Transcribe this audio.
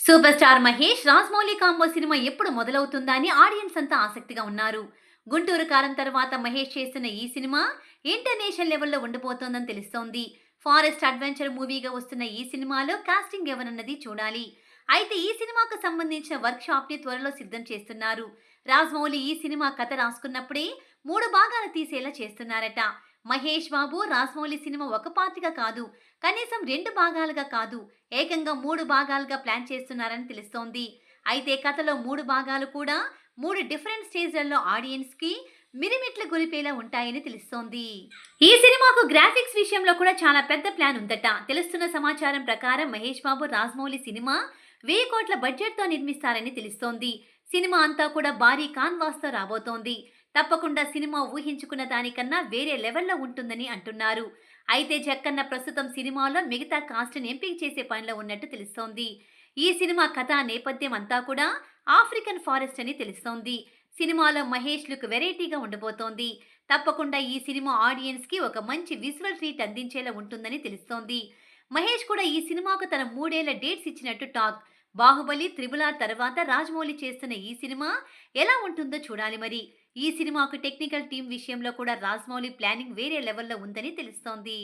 Super star Mahesh Rajamouli combo cinema ఎప్పుడు మొదలవుతుందా అని ఆడియన్స్ అంతా ఆసక్తిగా ఉన్నారు. గుంటూరు కారం తర్వాత మహేష్ చేస్తున్న ఈ సినిమా ఇంటర్నేషనల్ లెవెల్లో ఉండబోతోందని తెలుస్తోంది. ఫారెస్ట్ అడ్వెంచర్ మూవీగా వస్తున్న ఈ సినిమాలో కాస్టింగ్ ఎవరన్నది చూడాలి. అయితే ఈ సినిమాకు సంబంధించిన వర్క్ షాప్ని త్వరలో సిద్ధం చేస్తున్నారు. రాజ్మౌళి ఈ సినిమా కథ రాసుకున్నప్పుడే మూడు భాగాలు తీసేలా చేస్తున్నారట. మహేష్ బాబు రాజ్మౌళి సినిమా ఒక పార్టీగా కాదు కనీసం రెండు భాగాలుగా కాదు ఏకంగా మూడు భాగాలుగా ప్లాన్ చేస్తున్నారని తెలుస్తోంది. అయితే కథలో మూడు భాగాలు కూడా మూడు డిఫరెంట్ స్టేజ్లలో ఆడియన్స్కి మిరిమిట్ల గొలిపేలా ఉంటాయని తెలుస్తోంది. ఈ సినిమాకు గ్రాఫిక్స్ విషయంలో కూడా చాలా పెద్ద ప్లాన్ ఉందట. తెలుస్తున్న సమాచారం ప్రకారం మహేష్ బాబు రాజ్మౌళి సినిమా వెయ్యి కోట్ల బడ్జెట్తో నిర్మిస్తారని తెలుస్తోంది. సినిమా అంతా కూడా భారీ కాన్వాస్తో రాబోతోంది. తప్పకుండా సినిమా ఊహించుకున్న దానికన్నా వేరే లెవెల్లో ఉంటుందని అంటున్నారు. అయితే జక్కన్న ప్రస్తుతం సినిమాలో మిగతా కాస్ట్ని ఎంపిక చేసే పనిలో ఉన్నట్టు తెలుస్తోంది. ఈ సినిమా కథ నేపథ్యం అంతా కూడా ఆఫ్రికన్ ఫారెస్ట్ అని తెలుస్తోంది. సినిమాలో మహేష్ లుక్ వెరైటీగా ఉండబోతోంది. తప్పకుండా ఈ సినిమా ఆడియన్స్కి ఒక మంచి విజువల్ ట్రీట్ అందించేలా ఉంటుందని తెలుస్తోంది. మహేష్ కూడా ఈ సినిమాకు తన మూడేళ్ళ డేట్స్ ఇచ్చినట్టు టాక్. బాహుబలి త్రిబుల్ తర్వాత రాజమౌళి చేస్తున్న ఈ సినిమా ఎలా ఉంటుందో చూడాలి మరి. ఈ సినిమాకు టెక్నికల్ టీం విషయంలో కూడా రాజమౌళి ప్లానింగ్ వేరే లెవెల్లో ఉందని తెలుస్తోంది.